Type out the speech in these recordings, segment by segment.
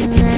looking at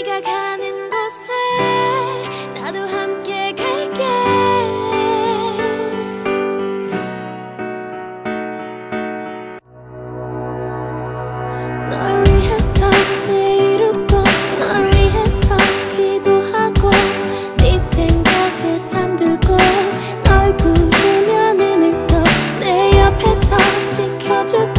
네가 가는 곳에 나도 함께 갈게 널 위해서 매일 고, 널 위해서 기도하고 네 생각에 잠들고 널 부르면 눈을 떠 내 옆에서 지켜 줄.